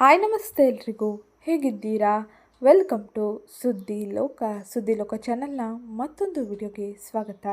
Hi ನಮಸ್ತೆ ಎಲ್ರಿಗೂ. ಹೇಗಿದ್ದೀರಾ? ವೆಲ್ಕಮ್ ಟು ಸುದ್ದಿ ಲೋಕ ಸುದ್ದಿ ಲೋಕ ಚಾನಲ್ನ ಮತ್ತೊಂದು ವಿಡಿಯೋಗೆ ಸ್ವಾಗತ.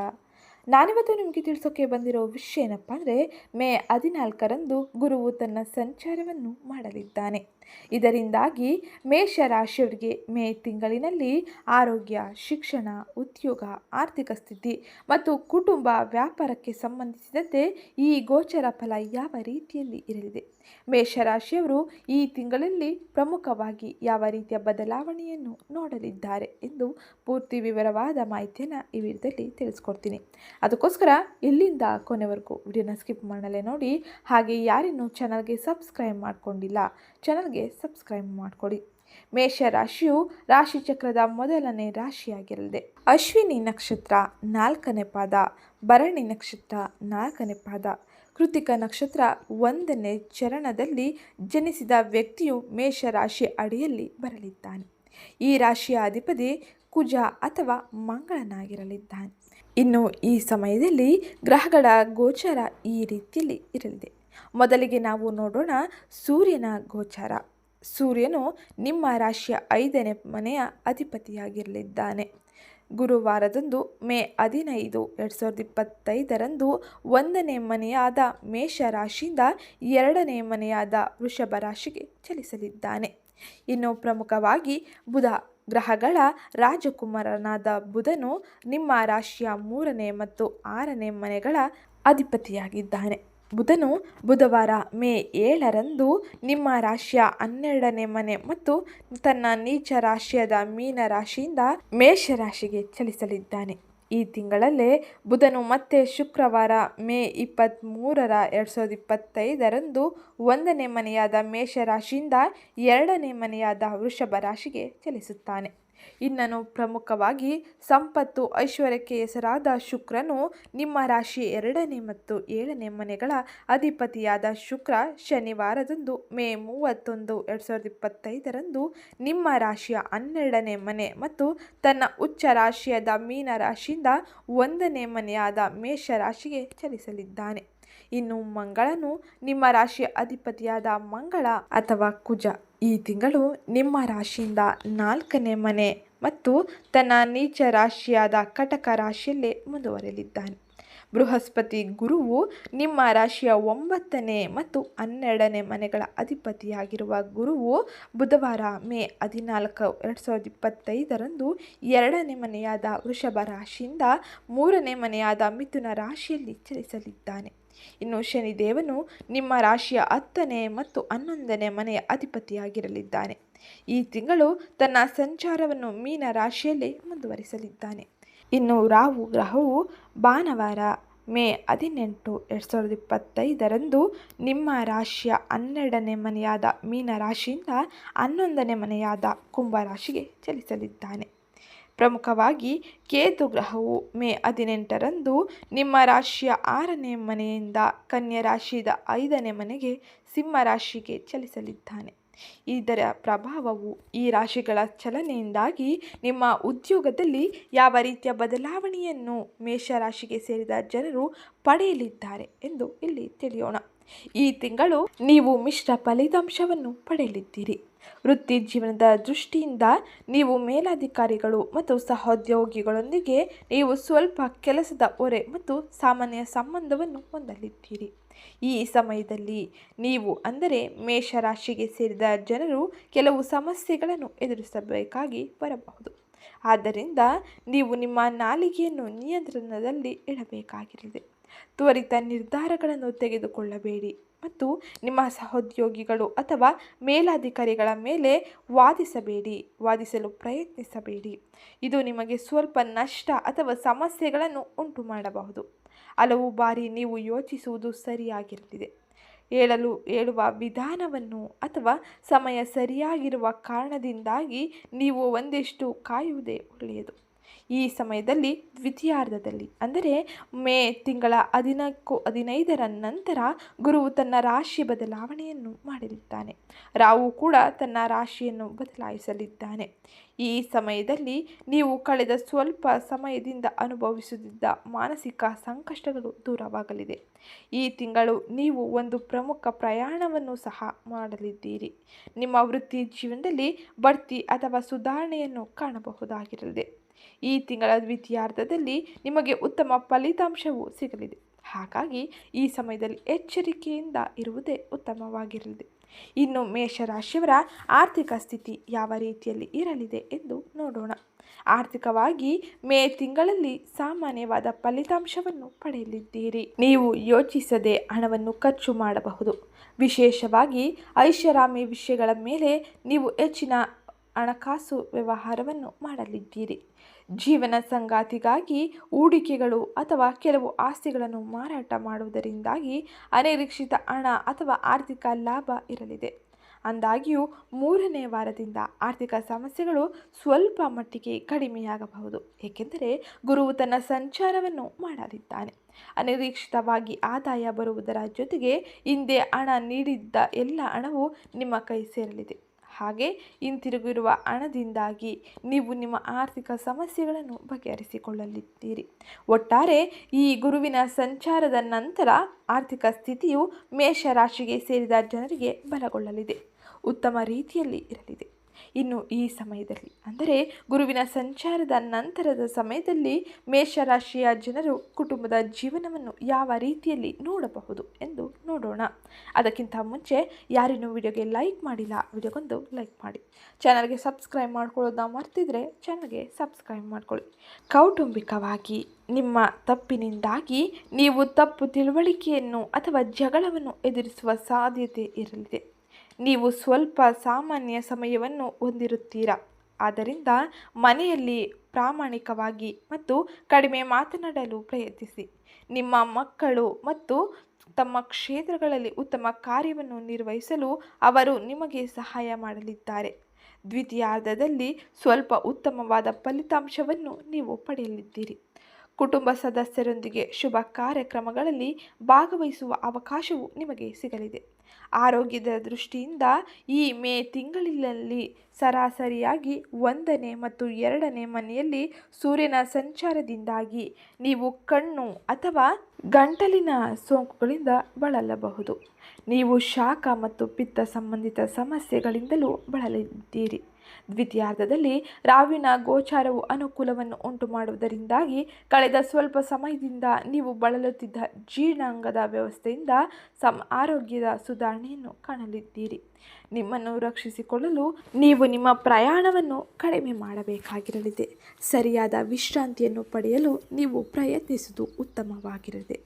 ನಾನಿವತ್ತು ನಿಮಗೆ ತಿಳಿಸೋಕೆ ಬಂದಿರೋ ವಿಷಯ ಏನಪ್ಪ ಅಂದರೆ, ಮೇ ಹದಿನಾಲ್ಕರಂದು ಗುರುವು ತನ್ನ ಸಂಚಾರವನ್ನು ಮಾಡಲಿದ್ದಾನೆ. ಇದರಿಂದಾಗಿ ಮೇಷ ರಾಶಿಯವರಿಗೆ ಮೇ ತಿಂಗಳಿನಲ್ಲಿ ಆರೋಗ್ಯ, ಶಿಕ್ಷಣ, ಉದ್ಯೋಗ, ಆರ್ಥಿಕ ಸ್ಥಿತಿ ಮತ್ತು ಕುಟುಂಬ ವ್ಯಾಪಾರಕ್ಕೆ ಸಂಬಂಧಿಸಿದಂತೆ ಈ ಗೋಚರ ಫಲ ಯಾವ ರೀತಿಯಲ್ಲಿ ಇರಲಿದೆ? ಮೇಷರಾಶಿಯವರು ಈ ತಿಂಗಳಲ್ಲಿ ಪ್ರಮುಖವಾಗಿ ಯಾವ ರೀತಿಯ ಬದಲಾವಣೆಯನ್ನು ನೋಡಲಿದ್ದಾರೆ ಎಂದು ಪೂರ್ತಿ ವಿವರವಾದ ಮಾಹಿತಿಯನ್ನು ಈ ವಿಡಿಯೋದಲ್ಲಿ ತಿಳಿಸ್ಕೊಡ್ತೀನಿ. ಅದಕ್ಕೋಸ್ಕರ ಇಲ್ಲಿಂದ ಕೊನೆವರೆಗೂ ವಿಡಿಯೋನ ಸ್ಕಿಪ್ ಮಾಡಲೇ ನೋಡಿ, ಹಾಗೆ ಯಾರಿನ್ನೂ ಚಾನಲ್ಗೆ ಸಬ್ಸ್ಕ್ರೈಬ್ ಮಾಡ್ಕೊಂಡಿಲ್ಲ ಚಾನಲ್ಗೆ ಸಬ್ಸ್ಕ್ರೈಬ್ ಮಾಡಿಕೊಡಿ ಮೇಷ ರಾಶಿಯು ರಾಶಿ ಚಕ್ರದ ಮೊದಲನೇ ರಾಶಿಯಾಗಿರಲಿದೆ. ಅಶ್ವಿನಿ ನಕ್ಷತ್ರ ನಾಲ್ಕನೇ ಪಾದ, ಭರಣಿ ನಕ್ಷತ್ರ ನಾಲ್ಕನೇ ಪಾದ, ಕೃತಿಕ ನಕ್ಷತ್ರ ಒಂದನೇ ಚರಣದಲ್ಲಿ ಜನಿಸಿದ ವ್ಯಕ್ತಿಯು ಮೇಷ ರಾಶಿ ಅಡಿಯಲ್ಲಿ ಬರಲಿದ್ದಾನೆ. ಈ ರಾಶಿಯ ಅಧಿಪತಿ ಕುಜ ಅಥವಾ ಮಂಗಳನಾಗಿರಲಿದ್ದಾನೆ. ಇನ್ನು ಈ ಸಮಯದಲ್ಲಿ ಗ್ರಹಗಳ ಗೋಚರ ಈ ರೀತಿಯಲ್ಲಿ ಇರಲಿದೆ. ಮೊದಲಿಗೆ ನಾವು ನೋಡೋಣ ಸೂರ್ಯನ ಗೋಚಾರ. ಸೂರ್ಯನು ನಿಮ್ಮ ರಾಶಿಯ ಐದನೇ ಮನೆಯ ಅಧಿಪತಿಯಾಗಿರಲಿದ್ದಾನೆ. ಗುರುವಾರದಂದು ಮೇ ಹದಿನೈದು, ಎರಡು ಸಾವಿರದ ಇಪ್ಪತ್ತೈದರಂದು ಒಂದನೇ ಮನೆಯಾದ ಮೇಷ ರಾಶಿಯಿಂದ ಎರಡನೇ ಮನೆಯಾದ ವೃಷಭ ರಾಶಿಗೆ ಚಲಿಸಲಿದ್ದಾನೆ. ಇನ್ನು ಪ್ರಮುಖವಾಗಿ ಬುಧ ಗ್ರಹಗಳ ರಾಜಕುಮಾರನಾದ ಬುಧನು ನಿಮ್ಮ ರಾಶಿಯ ಮೂರನೇ ಮತ್ತು ಆರನೇ ಮನೆಗಳ ಅಧಿಪತಿಯಾಗಿದ್ದಾನೆ. ಬುಧನು ಬುಧವಾರ ಮೇ ಏಳರಂದು ನಿಮ್ಮ ರಾಶಿಯ ಹನ್ನೆರಡನೇ ಮನೆ ಮತ್ತು ತನ್ನ ನೀಚ ರಾಶಿಯಾದ ಮೀನ ರಾಶಿಯಿಂದ ಮೇಷ ರಾಶಿಗೆ ಚಲಿಸಲಿದ್ದಾನೆ. ಈ ತಿಂಗಳಲ್ಲೇ ಬುಧನು ಮತ್ತೆ ಶುಕ್ರವಾರ ಮೇ ಇಪ್ಪತ್ತ್ಮೂರರ ಎರಡು ಸಾವಿರದ ಇಪ್ಪತ್ತೈದರಂದು ಒಂದನೇ ಮನೆಯಾದ ಮೇಷರಾಶಿಯಿಂದ ಎರಡನೇ ಮನೆಯಾದ ವೃಷಭ ರಾಶಿಗೆ ಚಲಿಸುತ್ತಾನೆ. ಇನ್ನನು ಪ್ರಮುಖವಾಗಿ ಸಂಪತ್ತು ಐಶ್ವರ್ಯಕ್ಕೆ ಹೆಸರಾದ ಶುಕ್ರನು ನಿಮ್ಮ ರಾಶಿ ಎರಡನೇ ಮತ್ತು ಏಳನೇ ಮನೆಗಳ ಅಧಿಪತಿಯಾದ ಶುಕ್ರ ಶನಿವಾರದಂದು ಮೇ ಮೂವತ್ತೊಂದು ಎರಡು ಸಾವಿರದ ಇಪ್ಪತ್ತೈದರಂದು ನಿಮ್ಮ ರಾಶಿಯ ಹನ್ನೆರಡನೇ ಮನೆ ಮತ್ತು ತನ್ನ ಉಚ್ಚ ರಾಶಿಯಾದ ಮೀನ ರಾಶಿಯಿಂದ ಒಂದನೇ ಮನೆಯಾದ ಮೇಷ ರಾಶಿಗೆ ಚಲಿಸಲಿದ್ದಾನೆ. ಇನ್ನು ಮಂಗಳನು ನಿಮ್ಮ ರಾಶಿಯ ಅಧಿಪತಿಯಾದ ಮಂಗಳ ಅಥವಾ ಕುಜ. ಈ ತಿಂಗಳು ನಿಮ್ಮ ರಾಶಿಯಿಂದ ನಾಲ್ಕನೇ ಮನೆ ಮತ್ತು ತನ್ನ ನೀಚ ರಾಶಿಯಾದ ಕಟಕ ರಾಶಿಯಲ್ಲೇ ಮುಂದುವರೆಯಲಿದ್ದಾನೆ. ಬೃಹಸ್ಪತಿ ಗುರುವು ನಿಮ್ಮ ರಾಶಿಯ ಒಂಬತ್ತನೇ ಮತ್ತು ಹನ್ನೆರಡನೇ ಮನೆಗಳ ಅಧಿಪತಿಯಾಗಿರುವ ಗುರುವು ಬುಧವಾರ ಮೇ ಹದಿನಾಲ್ಕು, ಎರಡು ಸಾವಿರದ ಇಪ್ಪತ್ತೈದರಂದು ಎರಡನೇ ಮನೆಯಾದ ವೃಷಭ ರಾಶಿಯಿಂದ ಮೂರನೇ ಮನೆಯಾದ ಮಿಥುನ ರಾಶಿಯಲ್ಲಿ ಚಲಿಸಲಿದ್ದಾನೆ. ಇನ್ನು ಶನಿದೇವನು ನಿಮ್ಮ ರಾಶಿಯ ಹತ್ತನೇ ಮತ್ತು ಹನ್ನೊಂದನೇ ಮನೆಯ ಅಧಿಪತಿಯಾಗಿರಲಿದ್ದಾನೆ. ಈ ತಿಂಗಳು ತನ್ನ ಸಂಚಾರವನ್ನು ಮೀನ ರಾಶಿಯಲ್ಲಿ ಮುಂದುವರಿಸಲಿದ್ದಾನೆ. ಇನ್ನು ರಾಹು ಗ್ರಹವು ಭಾನುವಾರ ಮೇ ಹದಿನೆಂಟು ಎರಡು ಸಾವಿರದ ಇಪ್ಪತ್ತೈದರಂದು ನಿಮ್ಮ ರಾಶಿಯ ಹನ್ನೆರಡನೇ ಮನೆಯಾದ ಮೀನ ರಾಶಿಯಿಂದ ಹನ್ನೊಂದನೇ ಮನೆಯಾದ ಕುಂಭ ರಾಶಿಗೆ ಚಲಿಸಲಿದ್ದಾನೆ. ಪ್ರಮುಖವಾಗಿ ಕೇತು ಗ್ರಹವು ಮೇ ಹದಿನೆಂಟರಂದು ನಿಮ್ಮ ರಾಶಿಯ ಆರನೇ ಮನೆಯಿಂದ ಕನ್ಯಾ ರಾಶಿದ ಐದನೇ ಮನೆಗೆ ಸಿಂಹ ರಾಶಿಗೆ ಚಲಿಸಲಿದ್ದಾನೆ. ಇದರ ಪ್ರಭಾವವು ಈ ರಾಶಿಗಳ ಚಲನೆಯಿಂದಾಗಿ ನಿಮ್ಮ ಉದ್ಯೋಗದಲ್ಲಿ ಯಾವ ರೀತಿಯ ಬದಲಾವಣೆಯನ್ನು ಮೇಷರಾಶಿಗೆ ಸೇರಿದ ಜನರು ಪಡೆಯಲಿದ್ದಾರೆ ಎಂದು ಇಲ್ಲಿ ತಿಳಿಯೋಣ. ಈ ತಿಂಗಳು ನೀವು ಮಿಶ್ರ ಫಲಿತಾಂಶವನ್ನು ಪಡೆಯಲಿದ್ದೀರಿ. ವೃತ್ತಿ ಜೀವನದ ದೃಷ್ಟಿಯಿಂದ ನೀವು ಮೇಲಾಧಿಕಾರಿಗಳು ಮತ್ತು ಸಹೋದ್ಯೋಗಿಗಳೊಂದಿಗೆ ನೀವು ಸ್ವಲ್ಪ ಕೆಲಸದ ಹೊರೆ ಮತ್ತು ಸಾಮಾನ್ಯ ಸಂಬಂಧವನ್ನು ಹೊಂದಲಿದ್ದೀರಿ. ಈ ಸಮಯದಲ್ಲಿ ನೀವು ಅಂದರೆ ಮೇಷರಾಶಿಗೆ ಸೇರಿದ ಜನರು ಕೆಲವು ಸಮಸ್ಯೆಗಳನ್ನು ಎದುರಿಸಬೇಕಾಗಿ ಬರಬಹುದು. ಆದ್ದರಿಂದ ನೀವು ನಿಮ್ಮ ನಾಲಿಗೆಯನ್ನು ನಿಯಂತ್ರಣದಲ್ಲಿ ಇಡಬೇಕಾಗಿರಲಿದೆ ತ್ವರಿತ ನಿರ್ಧಾರಗಳನ್ನು ತೆಗೆದುಕೊಳ್ಳಬೇಡಿ. ಮತ್ತು ನಿಮ್ಮ ಸಹೋದ್ಯೋಗಿಗಳು ಅಥವಾ ಮೇಲಾಧಿಕಾರಿಗಳ ಮೇಲೆ ವಾದಿಸಬೇಡಿ. ವಾದಿಸಲು ಪ್ರಯತ್ನಿಸಬೇಡಿ. ಇದು ನಿಮಗೆ ಸ್ವಲ್ಪ ನಷ್ಟ ಅಥವಾ ಸಮಸ್ಯೆಗಳನ್ನು ಉಂಟು ಮಾಡಬಹುದು ಹಲವು ಬಾರಿ ನೀವು ಯೋಚಿಸುವುದು ಸರಿಯಾಗಿರಲಿದೆ. ಹೇಳಲು, ಹೇಳುವ ವಿಧಾನವನ್ನು ಅಥವಾ ಸಮಯ ಸರಿಯಾಗಿರುವ ಕಾರಣದಿಂದಾಗಿ ನೀವು ಒಂದಿಷ್ಟು ಕಾಯುವುದೇ ಒಳ್ಳೆಯದು. ಈ ಸಮಯದಲ್ಲಿ ದ್ವಿತೀಯಾರ್ಧದಲ್ಲಿ. ಅಂದರೆ ಮೇ ತಿಂಗಳ ಹದಿನಾಲ್ಕು, ಹದಿನೈದರ ನಂತರ ಗುರುವು ತನ್ನ ರಾಶಿ ಬದಲಾವಣೆಯನ್ನು ಮಾಡಲಿದ್ದಾನೆ. ರಾವು ಕೂಡ ತನ್ನ ರಾಶಿಯನ್ನು ಬದಲಾಯಿಸಲಿದ್ದಾನೆ. ಈ ಸಮಯದಲ್ಲಿ ನೀವು ಕಳೆದ ಸ್ವಲ್ಪ ಸಮಯದಿಂದ ಅನುಭವಿಸುತ್ತಿದ್ದ ಮಾನಸಿಕ ಸಂಕಷ್ಟಗಳು ದೂರವಾಗಲಿದೆ. ಈ ತಿಂಗಳು ನೀವು ಒಂದು ಪ್ರಮುಖ ಪ್ರಯಾಣವನ್ನು ಸಹ ಮಾಡಲಿದ್ದೀರಿ. ನಿಮ್ಮ ವೃತ್ತಿ ಜೀವನದಲ್ಲಿ ಬಡ್ತಿ ಅಥವಾ ಸುಧಾರಣೆಯನ್ನು ಕಾಣಬಹುದಾಗಿರಲಿದೆ. ಈ ತಿಂಗಳ ದ್ವಿತೀಯಾರ್ಧದಲ್ಲಿ ನಿಮಗೆ ಉತ್ತಮ ಫಲಿತಾಂಶವು ಸಿಗಲಿದೆ. ಹಾಗಾಗಿ ಈ ಸಮಯದಲ್ಲಿ ಎಚ್ಚರಿಕೆಯಿಂದ ಇರುವುದೇ ಉತ್ತಮವಾಗಿರಲಿದೆ. ಇನ್ನು ಮೇಷರಾಶಿಯವರ ಆರ್ಥಿಕ ಸ್ಥಿತಿ ಯಾವ ರೀತಿಯಲ್ಲಿ ಇರಲಿದೆ ಎಂದು ನೋಡೋಣ. ಆರ್ಥಿಕವಾಗಿ ಮೇ ತಿಂಗಳಲ್ಲಿ ಸಾಮಾನ್ಯವಾದ ಫಲಿತಾಂಶವನ್ನು ಪಡೆಯಲಿದ್ದೀರಿ. ನೀವು ಯೋಚಿಸದೆ ಹಣವನ್ನು ಖರ್ಚು ಮಾಡಬಹುದು. ವಿಶೇಷವಾಗಿ ಐಷಾರಾಮಿ ವಿಷಯಗಳ ಮೇಲೆ ನೀವು ಹೆಚ್ಚಿನ ಹಣಕಾಸು ವ್ಯವಹಾರವನ್ನು ಮಾಡಲಿದ್ದೀರಿ. ಜೀವನ ಸಂಗಾತಿಗಾಗಿ ಹೂಡಿಕೆಗಳು ಅಥವಾ ಕೆಲವು ಆಸ್ತಿಗಳನ್ನು ಮಾರಾಟ ಮಾಡುವುದರಿಂದಾಗಿ ಅನಿರೀಕ್ಷಿತ ಹಣ ಅಥವಾ ಆರ್ಥಿಕ ಲಾಭ ಇರಲಿದೆ. ಅಂದಾಗಿಯೂ ಮೂರನೇ ವಾರದಿಂದ ಆರ್ಥಿಕ ಸಮಸ್ಯೆಗಳು ಸ್ವಲ್ಪ ಮಟ್ಟಿಗೆ ಕಡಿಮೆಯಾಗಬಹುದು. ಏಕೆಂದರೆ ಗುರುವು ತನ್ನ ಸಂಚಾರವನ್ನು ಮಾಡಲಿದ್ದಾನೆ. ಅನಿರೀಕ್ಷಿತವಾಗಿ ಆದಾಯ ಬರುವುದರ ಜೊತೆಗೆ ಹಿಂದೆ ಹಣ ನೀಡಿದ್ದ ಎಲ್ಲ ಹಣವು ನಿಮ್ಮ ಕೈ ಸೇರಲಿದೆ. ಹಾಗೆ ಹಿಂತಿರುಗಿರುವ ಹಣದಿಂದಾಗಿ ನೀವು ನಿಮ್ಮ ಆರ್ಥಿಕ ಸಮಸ್ಯೆಗಳನ್ನು ಬಗೆಹರಿಸಿಕೊಳ್ಳಲಿದ್ದೀರಿ. ಒಟ್ಟಾರೆ ಈ ಗುರುವಿನ ಸಂಚಾರದ ನಂತರ ಆರ್ಥಿಕ ಸ್ಥಿತಿಯು ಮೇಷರಾಶಿಗೆ ಸೇರಿದ ಜನರಿಗೆ ಬಲಗೊಳ್ಳಲಿದೆ. ಉತ್ತಮ ರೀತಿಯಲ್ಲಿ ಇರಲಿದೆ. ಇನ್ನು ಈ ಸಮಯದಲ್ಲಿ. ಅಂದರೆ ಗುರುವಿನ ಸಂಚಾರದ ನಂತರದ ಸಮಯದಲ್ಲಿ ಮೇಷರಾಶಿಯ ಜನರು ಕುಟುಂಬದ ಜೀವನವನ್ನು ಯಾವ ರೀತಿಯಲ್ಲಿ ನೋಡಬಹುದು ಎಂದು ನೋಡೋಣ. ಅದಕ್ಕಿಂತ ಮುಂಚೆ ಯಾರಿನ್ನೂ ವಿಡಿಯೋಗೆ ಲೈಕ್ ಮಾಡಿಲ್ಲ, ವಿಡಿಯೋಗೊಂದು ಲೈಕ್ ಮಾಡಿ. ಚಾನಲ್ಗೆ ಸಬ್ಸ್ಕ್ರೈಬ್ ಮಾಡ್ಕೊಳ್ಳೋದನ್ನ ಮರ್ತಿದ್ರೆ ಚಾನಲ್ಗೆ ಸಬ್ಸ್ಕ್ರೈಬ್ ಮಾಡ್ಕೊಳ್ಳಿ. ಕೌಟುಂಬಿಕವಾಗಿ, ನಿಮ್ಮ ತಪ್ಪಿನಿಂದಾಗಿ ನೀವು ತಪ್ಪು ತಿಳುವಳಿಕೆಯನ್ನು ಅಥವಾ ಜಗಳವನ್ನು ಎದುರಿಸುವ ಸಾಧ್ಯತೆ ಇರಲಿದೆ. ನೀವು ಸ್ವಲ್ಪ ಸಾಮಾನ್ಯ ಸಮಯವನ್ನು ಹೊಂದಿರುತ್ತೀರಾ? ಆದ್ದರಿಂದ ಮನೆಯಲ್ಲಿ ಪ್ರಾಮಾಣಿಕವಾಗಿ ಮತ್ತು ಕಡಿಮೆ ಮಾತನಾಡಲು ಪ್ರಯತ್ನಿಸಿ. ನಿಮ್ಮ ಮಕ್ಕಳು ಮತ್ತು ತಮ್ಮ ಕ್ಷೇತ್ರಗಳಲ್ಲಿ ಉತ್ತಮ ಕಾರ್ಯವನ್ನು ನಿರ್ವಹಿಸಲು ಅವರು ನಿಮಗೆ ಸಹಾಯ ಮಾಡಲಿದ್ದಾರೆ. ದ್ವಿತೀಯಾರ್ಧದಲ್ಲಿ ಸ್ವಲ್ಪ ಉತ್ತಮವಾದ ಫಲಿತಾಂಶವನ್ನು ನೀವು ಪಡೆಯಲಿದ್ದೀರಿ. ಕುಟುಂಬ ಸದಸ್ಯರೊಂದಿಗೆ ಶುಭ ಕಾರ್ಯಕ್ರಮಗಳಲ್ಲಿ ಭಾಗವಹಿಸುವ ಅವಕಾಶವು ನಿಮಗೆ ಸಿಗಲಿದೆ. ಆರೋಗ್ಯದ ದೃಷ್ಟಿಯಿಂದ ಈ ಮೇ ತಿಂಗಳಿನಲ್ಲಿ ಸರಾಸರಿಯಾಗಿ ಒಂದನೇ ಮತ್ತು ಎರಡನೇ ಮನೆಯಲ್ಲಿ ಸೂರ್ಯನ ಸಂಚಾರದಿಂದಾಗಿ ನೀವು ಕಣ್ಣು ಅಥವಾ ಗಂಟಲಿನ ಸೋಂಕುಗಳಿಂದ ಬಳಲಬಹುದು. ನೀವು ಶಾಖ ಮತ್ತು ಪಿತ್ತ ಸಂಬಂಧಿತ ಸಮಸ್ಯೆಗಳಿಂದಲೂ ಬಳಲಿದ್ದೀರಿ ದ್ವಿತೀಯಾರ್ಧದಲ್ಲಿ ರಾವಿನ ಗೋಚಾರವು ಅನುಕೂಲವನ್ನು ಉಂಟು ಮಾಡುವುದರಿಂದಾಗಿ ಕಳೆದ ಸ್ವಲ್ಪ ಸಮಯದಿಂದ ನೀವು ಬಳಲುತ್ತಿದ್ದ ಜೀರ್ಣಾಂಗದ ವ್ಯವಸ್ಥೆಯಿಂದ ಸಮ ಆರೋಗ್ಯದ ಸುಧಾರಣೆಯನ್ನು ಕಾಣಲಿದ್ದೀರಿ. ನಿಮ್ಮನ್ನು ರಕ್ಷಿಸಿಕೊಳ್ಳಲು ನೀವು ನಿಮ್ಮ ಪ್ರಯಾಣವನ್ನು ಕಡಿಮೆ ಮಾಡಬೇಕಾಗಿರಲಿದೆ. ಸರಿಯಾದ ವಿಶ್ರಾಂತಿಯನ್ನು ಪಡೆಯಲು ನೀವು ಪ್ರಯತ್ನಿಸುವುದು ಉತ್ತಮವಾಗಿರಲಿದೆ.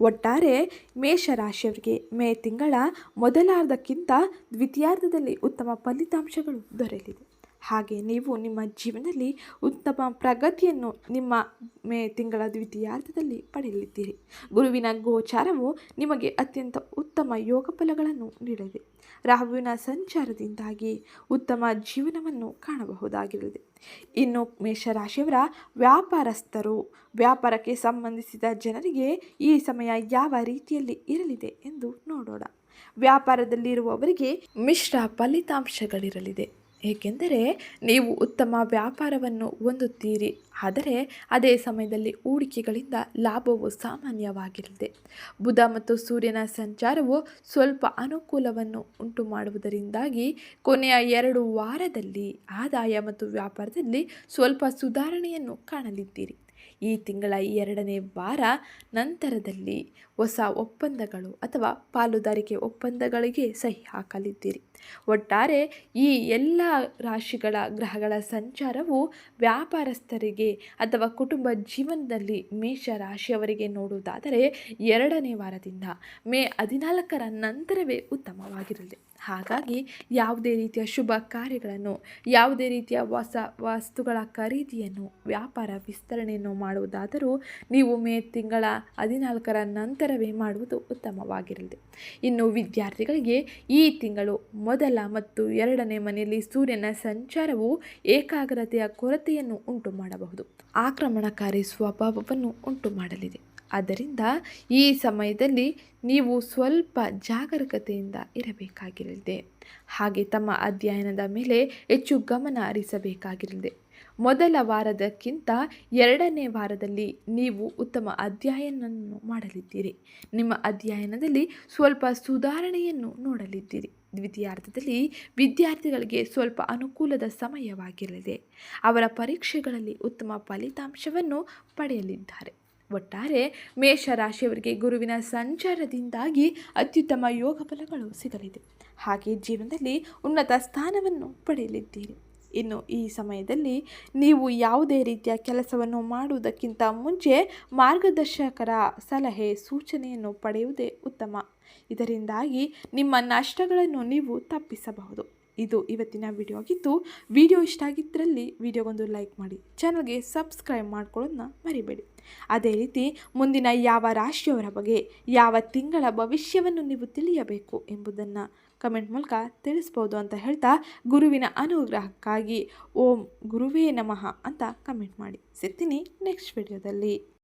ಒಟ್ಟಾರೆ ಮೇಷರಾಶಿಯವರಿಗೆ ಮೇ ತಿಂಗಳ ಮೊದಲಾರ್ಧಕ್ಕಿಂತ ದ್ವಿತೀಯಾರ್ಧದಲ್ಲಿ ಉತ್ತಮ ಫಲಿತಾಂಶಗಳು ದೊರೆಯಲಿದೆ. ಹಾಗೆ ನೀವು ನಿಮ್ಮ ಜೀವನದಲ್ಲಿ ಉತ್ತಮ ಪ್ರಗತಿಯನ್ನು ನಿಮ್ಮ ಮೇ ತಿಂಗಳ ದ್ವಿತೀಯಾರ್ಧದಲ್ಲಿ ಪಡೆಯಲಿದ್ದೀರಿ. ಗುರುವಿನ ಗೋಚಾರವು ನಿಮಗೆ ಅತ್ಯಂತ ಉತ್ತಮ ಯೋಗ ಫಲಗಳನ್ನು ನೀಡಲಿದೆ ರಾಹುವಿನ ಸಂಚಾರದಿಂದಾಗಿ ಉತ್ತಮ ಜೀವನವನ್ನು ಕಾಣಬಹುದಾಗಿರಲಿದೆ ಇನ್ನು ಮೇಷರಾಶಿಯವರ ವ್ಯಾಪಾರಸ್ಥರು, ವ್ಯಾಪಾರಕ್ಕೆ ಸಂಬಂಧಿಸಿದ ಜನರಿಗೆ ಈ ಸಮಯ ಯಾವ ರೀತಿಯಲ್ಲಿ ಇರಲಿದೆ ಎಂದು ನೋಡೋಣ. ವ್ಯಾಪಾರದಲ್ಲಿರುವವರಿಗೆ ಮಿಶ್ರ ಫಲಿತಾಂಶಗಳಿರಲಿದೆ. ಏಕೆಂದರೆ ನೀವು ಉತ್ತಮ ವ್ಯಾಪಾರವನ್ನು ಹೊಂದುತ್ತೀರಿ, ಆದರೆ ಅದೇ ಸಮಯದಲ್ಲಿ ಹೂಡಿಕೆಗಳಿಂದ ಲಾಭವು ಸಾಮಾನ್ಯವಾಗಿರಲಿದೆ ಬುಧ ಮತ್ತು ಸೂರ್ಯನ ಸಂಚಾರವು ಸ್ವಲ್ಪ ಅನುಕೂಲವನ್ನು ಉಂಟು ಮಾಡುವುದರಿಂದಾಗಿ ಕೊನೆಯ ಎರಡು ವಾರದಲ್ಲಿ ಆದಾಯ ಮತ್ತು ವ್ಯಾಪಾರದಲ್ಲಿ ಸ್ವಲ್ಪ ಸುಧಾರಣೆಯನ್ನು ಕಾಣಲಿದ್ದೀರಿ. ಈ ತಿಂಗಳ ಎರಡನೇ ವಾರ ನಂತರದಲ್ಲಿ ಹೊಸ ಒಪ್ಪಂದಗಳು ಅಥವಾ ಪಾಲುದಾರಿಕೆ ಒಪ್ಪಂದಗಳಿಗೆ ಸಹಿ ಹಾಕಲಿದ್ದೀರಿ. ಒಟ್ಟಾರೆ ಈ ಎಲ್ಲ ರಾಶಿಗಳ ಗ್ರಹಗಳ ಸಂಚಾರವು ವ್ಯಾಪಾರಸ್ಥರಿಗೆ ಅಥವಾ ಕುಟುಂಬ ಜೀವನದಲ್ಲಿ ಮೇಷ ರಾಶಿಯವರಿಗೆ ನೋಡುವುದಾದರೆ ಎರಡನೇ ವಾರದಿಂದ ಮೇ ಹದಿನಾಲ್ಕರ ನಂತರವೇ ಉತ್ತಮವಾಗಿರಲಿದೆ ಹಾಗಾಗಿ ಯಾವುದೇ ರೀತಿಯ ಶುಭ ಕಾರ್ಯಗಳನ್ನು, ಯಾವುದೇ ರೀತಿಯ ಹೊಸ ವಸ್ತುಗಳ ಖರೀದಿಯನ್ನು ವ್ಯಾಪಾರ ವಿಸ್ತರಣೆಯನ್ನು ಮಾಡುವುದಾದರೂ ನೀವು ಮೇ ತಿಂಗಳ ಹದಿನಾಲ್ಕರ ನಂತರವೇ ಮಾಡುವುದು ಉತ್ತಮವಾಗಿರಲಿದೆ ಇನ್ನು ವಿದ್ಯಾರ್ಥಿಗಳಿಗೆ ಈ ತಿಂಗಳು ಮೊದಲ ಮತ್ತು ಎರಡನೇ ಮನೆಯಲ್ಲಿ ಸೂರ್ಯನ ಸಂಚಾರವು ಏಕಾಗ್ರತೆಯ ಕೊರತೆಯನ್ನು ಉಂಟು ಮಾಡಬಹುದು ಆಕ್ರಮಣಕಾರಿ ಸ್ವಭಾವವನ್ನು ಉಂಟು ಮಾಡಲಿದೆ ಆದ್ದರಿಂದ ಈ ಸಮಯದಲ್ಲಿ ನೀವು ಸ್ವಲ್ಪ ಜಾಗರೂಕತೆಯಿಂದ ಇರಬೇಕಾಗಿರಲಿದೆ. ಹಾಗೆ ತಮ್ಮ ಅಧ್ಯಯನದ ಮೇಲೆ ಹೆಚ್ಚು ಗಮನ ಹರಿಸಬೇಕಾಗಿರಲಿದೆ. ಮೊದಲ ವಾರದಕ್ಕಿಂತ ಎರಡನೇ ವಾರದಲ್ಲಿ ನೀವು ಉತ್ತಮ ಅಧ್ಯಯನವನ್ನು ಮಾಡಲಿದ್ದೀರಿ. ನಿಮ್ಮ ಅಧ್ಯಯನದಲ್ಲಿ ಸ್ವಲ್ಪ ಸುಧಾರಣೆಯನ್ನು ನೋಡಲಿದ್ದೀರಿ. ದ್ವಿತೀಯಾರ್ಧದಲ್ಲಿ ವಿದ್ಯಾರ್ಥಿಗಳಿಗೆ ಸ್ವಲ್ಪ ಅನುಕೂಲದ ಸಮಯವಾಗಿರಲಿದೆ. ಅವರ ಪರೀಕ್ಷೆಗಳಲ್ಲಿ ಉತ್ತಮ ಫಲಿತಾಂಶವನ್ನು ಪಡೆಯಲಿದ್ದಾರೆ. ಒಟ್ಟಾರೆ ಮೇಷರಾಶಿಯವರಿಗೆ ಗುರುವಿನ ಸಂಚಾರದಿಂದಾಗಿ ಅತ್ಯುತ್ತಮ ಯೋಗ ಫಲಗಳು ಸಿಗಲಿದೆ. ಹಾಗೆ ಜೀವನದಲ್ಲಿ ಉನ್ನತ ಸ್ಥಾನವನ್ನು ಪಡೆಯಲಿದ್ದೀರಿ. ಇನ್ನು ಈ ಸಮಯದಲ್ಲಿ ನೀವು ಯಾವುದೇ ರೀತಿಯ ಕೆಲಸವನ್ನು ಮಾಡುವುದಕ್ಕಿಂತ ಮುಂಚೆ ಮಾರ್ಗದರ್ಶಕರ ಸಲಹೆ, ಸೂಚನೆಯನ್ನು ಪಡೆಯುವುದೇ ಉತ್ತಮ. ಇದರಿಂದಾಗಿ ನಿಮ್ಮ ನಷ್ಟಗಳನ್ನು ನೀವು ತಪ್ಪಿಸಬಹುದು. ಇದು ಇವತ್ತಿನ ವಿಡಿಯೋ ಆಗಿತ್ತು ವಿಡಿಯೋ ಇಷ್ಟ ಆಗಿದ್ದರಲ್ಲಿ ವಿಡಿಯೋಗೊಂದು ಲೈಕ್ ಮಾಡಿ. ಚಾನಲ್ಗೆ ಸಬ್ಸ್ಕ್ರೈಬ್ ಮಾಡ್ಕೊಳ್ಳೋದನ್ನ ಮರಿಬೇಡಿ. ಅದೇ ರೀತಿ ಮುಂದಿನ ಯಾವ ರಾಶಿಯವರ ಬಗ್ಗೆ, ಯಾವ ತಿಂಗಳ ಭವಿಷ್ಯವನ್ನು ನೀವು ತಿಳಿಯಬೇಕು ಎಂಬುದನ್ನು ಕಮೆಂಟ್ ಮೂಲಕ ತಿಳಿಸ್ಬೋದು ಅಂತ ಹೇಳ್ತಾ ಗುರುವಿನ ಅನುಗ್ರಹಕ್ಕಾಗಿ ಓಂ ಗುರುವೇ ನಮಃ ಅಂತ ಕಮೆಂಟ್ ಮಾಡಿ ಸಿಗ್ತೀನಿ ನೆಕ್ಸ್ಟ್ ವಿಡಿಯೋದಲ್ಲಿ.